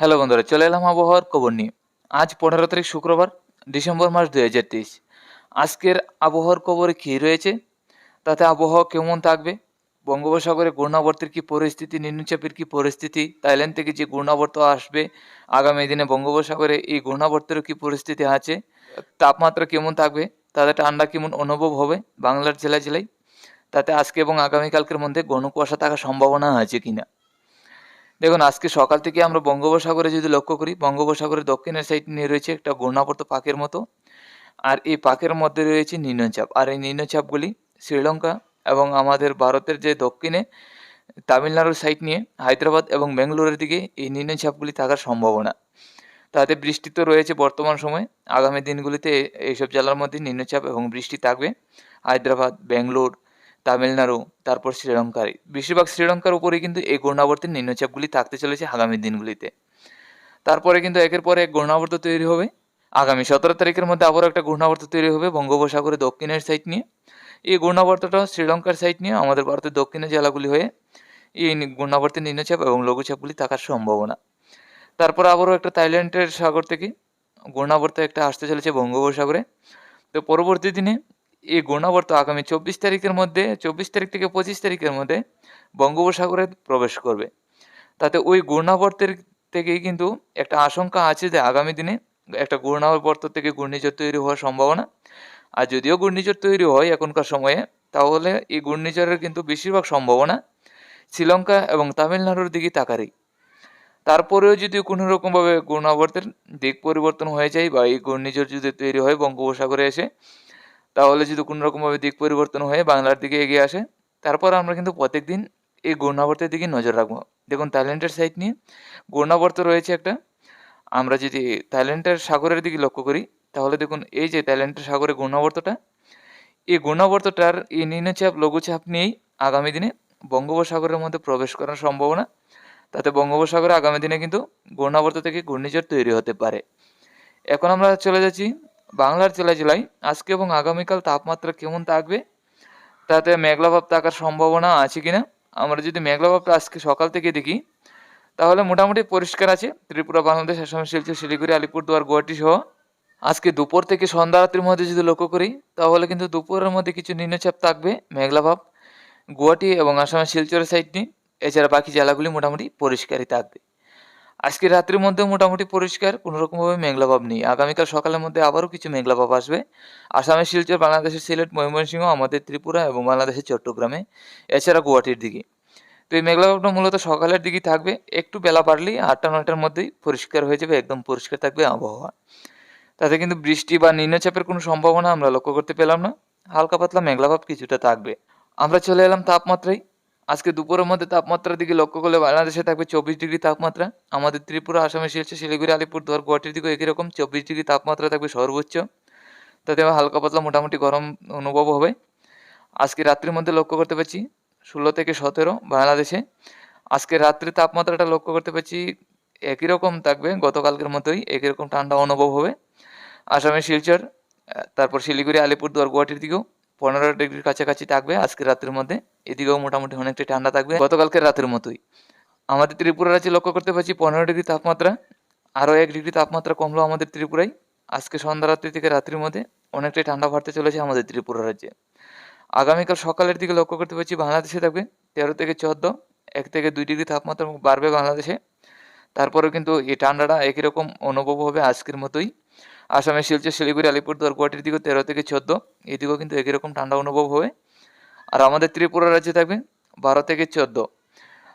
Hello বন্ধুরা, চলে এলাম আবহাওয়ার খবর নিয়ে। আজ পনেরো তারিখ শুক্রবার, ডিসেম্বর মাস দুই হাজার তেইশ। আজকের আবহাওয়ার খবরে কী রয়েছে? তাতে আবহাওয়া কেমন থাকবে? বঙ্গোপসাগরে ঘূর্ণাবর্তের কী পরিস্থিতি, নিম্নচাপের কী পরিস্থিতি, থাইল্যান্ড থেকে যে ঘূর্ণাবর্ত আসবে, আগামী দিনে বঙ্গোপসাগরে এই ঘূর্ণাবর্তেরও কী পরিস্থিতি আছে, তাপমাত্রা কেমন থাকবে, তাতে ঠান্ডা কেমন অনুভব হবে, বাংলার জেলা জেলায়, তাতে আজকে এবং আগামীকালকের মধ্যে ঘন কুয়াশা থাকার সম্ভাবনা আছে কিনা। দেখুন, আজকে সকাল থেকে আমরা বঙ্গোপসাগরে যদি লক্ষ্য করি, বঙ্গোপসাগরের দক্ষিণের সাইড নিয়ে রয়েছে একটা ঘূর্ণাবর্ত পাকের মতো। আর এই পাকের মধ্যে রয়েছে নিম্নচাপ আর এই নিম্নচাপগুলি শ্রীলঙ্কা এবং আমাদের ভারতের যে দক্ষিণে তামিলনাড়ুর সাইড নিয়ে হায়দ্রাবাদ এবং বেঙ্গালুরুর দিকে এই নিম্নচাপগুলি থাকার সম্ভাবনা। তাতে বৃষ্টি তো রয়েছে বর্তমান সময়ে। আগামী দিনগুলিতে এইসব জেলার মধ্যে নিম্নচাপ এবং বৃষ্টি থাকবে। হায়দ্রাবাদ, বেঙ্গলোর তামিলনাড়ু, তারপর শ্রীলঙ্কার। বেশিরভাগ শ্রীলঙ্কার উপরেই কিন্তু এই ঘূর্ণাবর্তের নিম্নচাপগুলি থাকতে চলেছে আগামী দিনগুলিতে। তারপরে কিন্তু একের পর এক ঘূর্ণাবর্ত তৈরি হবে। আগামী সতেরো তারিখের মধ্যে আবারও একটা ঘূর্ণাবর্ত তৈরি হবে বঙ্গোপসাগরে দক্ষিণের সাইড নিয়ে। এই ঘূর্ণাবর্তটা শ্রীলঙ্কার সাইড নিয়ে আমাদের ভারতের দক্ষিণের জেলাগুলি হয়ে এই ঘূর্ণাবর্তের নিম্নচাপ এবং লঘুচাপগুলি থাকার সম্ভাবনা। তারপর আবারও একটা থাইল্যান্ডের সাগর থেকে ঘূর্ণাবর্ত একটা আসতে চলেছে বঙ্গোপসাগরে। তো পরবর্তী দিনে এই ঘূর্ণাবর্ত আগামী চব্বিশ তারিখের মধ্যে, চব্বিশ তারিখ থেকে পঁচিশ তারিখের মধ্যে বঙ্গোপসাগরে প্রবেশ করবে। তাতে ওই ঘূর্ণাবর্তের থেকেই কিন্তু একটা আশঙ্কা আছে যে আগামী দিনে একটা ঘূর্ণাবর্ত থেকে ঘূর্ণিঝড় তৈরি হওয়ার সম্ভাবনা। আর যদিও ঘূর্ণিঝড় তৈরি হয় এখনকার সময়ে, তাহলে এই ঘূর্ণিঝড়ের কিন্তু বেশিরভাগ সম্ভাবনা শ্রীলঙ্কা এবং তামিলনাড়ুর দিকে তাকারই। তারপরেও যদি কোনো রকমভাবে ঘূর্ণাবর্তের দিক পরিবর্তন হয়ে যায় বা এই ঘূর্ণিঝড় যদি তৈরি হয় বঙ্গোপসাগরে এসে তাহলে যদি কোনো রকমভাবে দিক পরিবর্তন হয়ে বাংলার দিকে এগিয়ে আসে, তারপর আমরা কিন্তু প্রত্যেকদিন এই ঘূর্ণাবর্তের দিকে নজর রাখব। দেখুন থাইল্যান্ডের সাইড নিয়ে ঘূর্ণাবর্ত রয়েছে একটা। আমরা যদি থাইল্যান্ডের সাগরের দিকে লক্ষ্য করি, তাহলে দেখুন, এই যে থাইল্যান্ডের সাগরে ঘূর্ণাবর্তটা, এই ঘূর্ণাবর্তটার এই নিম্নচাপ লঘুচাপ নিয়েই আগামী দিনে বঙ্গোপসাগরের মধ্যে প্রবেশ করার সম্ভাবনা। তাতে বঙ্গোপসাগরে আগামী দিনে কিন্তু ঘূর্ণাবর্ত থেকে ঘূর্ণিঝড় তৈরি হতে পারে। এখন আমরা চলে যাচ্ছি বাংলার জেলায় জেলায় আজকে এবং আগামীকাল তাপমাত্রা কেমন থাকবে? তাতে মেঘলাভাব থাকার সম্ভাবনা আছে কিনা? আমরা যদি মেঘলাভাবটা আজকে সকাল থেকে দেখি, তাহলে মোটামুটি পরিষ্কার আছে। ত্রিপুরা, বাংলাদেশ, আসাম, শিলচর, শিলিগুড়ি, আলিপুরদুয়ার, গুয়াহাটি সহ আজকে দুপুর থেকে সন্ধ্যা রাত্রির মধ্যে যদি লক্ষ্য করি, তাহলে কিন্তু দুপুরের মধ্যে কিছু নিম্নচাপ থাকবে, মেঘলাভাব। গুয়াহাটি এবং আসামের শিলচরের সাইড নিয়ে এছাড়া বাকি জেলাগুলি মোটামুটি পরিষ্কারই থাকবে। আজকে রাত্রির মধ্যে মোটামুটি পরিষ্কার কোনো রকমভাবে মেঘলাভাব নেই। আগামীকাল সকালের মধ্যে আবারও কিছু মেঘলাভাব আসবে। আসামের শিলচর, বাংলাদেশের সিলেট, ময়মনসিংহ, আমাদের ত্রিপুরা এবং বাংলাদেশের চট্টগ্রামে, এছাড়া গুয়াহাটির দিকে। তো এই মেঘলাভাবটা মূলত সকালের দিকেই থাকবে। একটু বেলা বাড়লেই আটটা, নয়টার মধ্যেই পরিষ্কার হয়ে যাবে, একদম পরিষ্কার থাকবে আবহাওয়া। তাতে কিন্তু বৃষ্টি বা নিম্নচাপের কোনো সম্ভাবনা আমরা লক্ষ্য করতে পেলাম না। হালকা পাতলা মেঘলাভাব কিছুটা থাকবে। আমরা চলে এলাম তাপমাত্রায়। আজকে দুপুরের মধ্যে তাপমাত্রার দিকে লক্ষ্য করলে বাংলাদেশে থাকবে চব্বিশ ডিগ্রি তাপমাত্রা, আমাদের ত্রিপুরা, আসামে, শিলচর, শিলিগুড়ি, আলিপুরদুয়ার, গুয়াহাটির দিকেও একই রকম চব্বিশ ডিগ্রি তাপমাত্রা থাকবে সর্বোচ্চ। তাতে হালকা পাতলা মোটামুটি গরম অনুভব হবে। আজকে রাত্রির মধ্যে লক্ষ্য করতে পারছি ষোলো থেকে সতেরো বাংলাদেশে। আজকে রাত্রির তাপমাত্রাটা লক্ষ্য করতে পারছি একই রকম থাকবে গতকালকের মতোই, একই রকম ঠান্ডা অনুভব হবে। আসামে শিলচর তারপর শিলিগুড়ি, আলিপুরদুয়ার, গুয়াহাটির দিকেও পনেরো ডিগ্রির কাছাকাছি থাকবে আজকে রাত্রির মধ্যে। এদিকেও মোটামুটি অনেকটাই ঠান্ডা থাকবে। গতকালকের রাতের মতোই। আমাদের ত্রিপুরা রাজ্যে লক্ষ্য করতে পারছি পনেরো ডিগ্রি তাপমাত্রা। আরও এক ডিগ্রি তাপমাত্রা কমলো আমাদের ত্রিপুরায়। আজকে সন্ধ্যা রাত্রি থেকে রাত্রির মধ্যে অনেকটাই ঠান্ডা বাড়তে চলেছে আমাদের ত্রিপুরা রাজ্যে। আগামীকাল সকালের দিকে লক্ষ্য করতে পারছি বাংলাদেশে থাকবে তেরো থেকে চোদ্দ, এক থেকে দুই ডিগ্রি তাপমাত্রা বাড়বে বাংলাদেশে। তারপরেও কিন্তু এই ঠান্ডাটা একই রকম অনুভব হবে আজকের মতোই। আসামে শিলচর, শিলিগুড়ি আলিপুরদুয়ার গুয়াহাটির দিকেও তেরো থেকে চোদ্দ। এদিকেও কিন্তু একই রকম ঠান্ডা অনুভব হবে। আর আমাদের ত্রিপুরা রাজ্যে থাকবে বারো থেকে চোদ্দ।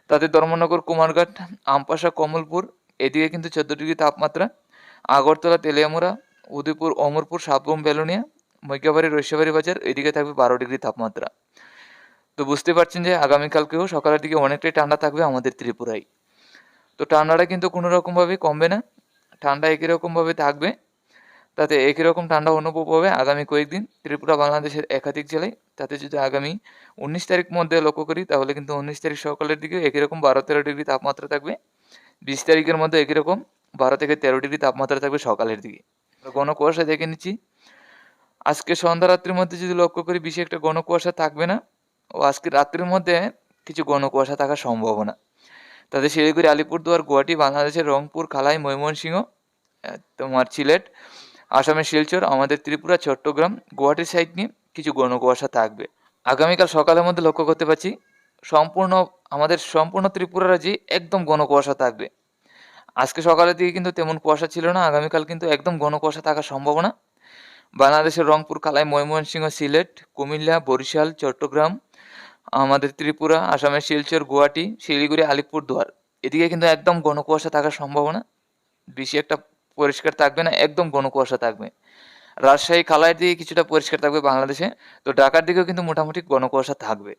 তাতে ধর্মনগর, কুমারঘাট, আমপাশা, কমলপুর, এদিকে কিন্তু চোদ্দ ডিগ্রি তাপমাত্রা। আগরতলা, তেলিয়ামুড়া, উদয়পুর, অমরপুর সাবগম বেলুনিয়া, মৈকাবাড়ি, রৈশাবাড়ি বাজার, এদিকে থাকবে বারো ডিগ্রি তাপমাত্রা। তো বুঝতে পারছেন যে আগামীকালকেও সকালের দিকে অনেকটাই ঠান্ডা থাকবে আমাদের ত্রিপুরায়। তো ঠান্ডাটা কিন্তু কোনো রকমভাবে কমবে না। ঠান্ডা একই রকমভাবে থাকবে। তাতে একই রকম ঠান্ডা অনুভব হবে আগামী কয়েকদিন। ত্রিপুরা, বাংলাদেশের একাধিক জেলায়। তাতে যদি আগামী উনিশ তারিখ মধ্যে লক্ষ্য করি, তাহলে কিন্তু উনিশ তারিখ সকালের দিকে একই রকম বারো তেরো ডিগ্রি তাপমাত্রা থাকবে। বিশ তারিখের মধ্যে একই রকম বারো থেকে তেরো ডিগ্রি তাপমাত্রা থাকবে সকালের দিকে। ঘন কুয়াশা দেখে নিচ্ছি। আজকে সন্ধ্যা রাত্রির মধ্যে যদি লক্ষ্য করি, বেশি একটা ঘন কুয়াশা থাকবে না। ও আজকে রাত্রির মধ্যে কিছু ঘন কুয়াশা থাকার সম্ভাবনা। তাতে শিলিগুড়ি, আলিপুরদুয়ার, গুয়াহাটি, বাংলাদেশের রংপুর, খালাই, ময়মনসিংহ তোমার সিলেট আসামের শিলচর, আমাদের ত্রিপুরা, চট্টগ্রাম, গুয়াহাটির সাইড নিয়ে কিছু ঘন কুয়াশা থাকবে। আগামীকাল সকালের মধ্যে লক্ষ্য করতে পারছি, সম্পূর্ণ আমাদের সম্পূর্ণ ত্রিপুরা রাজ্যে একদম ঘন কুয়াশা থাকবে। আজকে সকালের দিকে কিন্তু তেমন কুয়াশা ছিল না, আগামীকাল কিন্তু একদম ঘন কুয়াশা থাকার সম্ভাবনা। বাংলাদেশের রংপুর, কালাই, ময়মনসিংহ, সিলেট, কুমিল্লা, বরিশাল, চট্টগ্রাম, আমাদের ত্রিপুরা, আসামের শিলচর, গুয়াহাটি, শিলিগুড়ি, আলিপুরদুয়ার। এদিকে কিন্তু একদম ঘন কুয়াশা থাকার সম্ভাবনা। বেশি একটা পরিষ্কার থাকবে না, একদম ঘন কুয়াশা থাকবে। রাজশাহী কালাইয়ের দিকে কিছুটা পরিষ্কার থাকবে বাংলাদেশে, তো ঢাকার দিকেও কিন্তু মোটামুটি ঘন কুয়াশা থাকবে।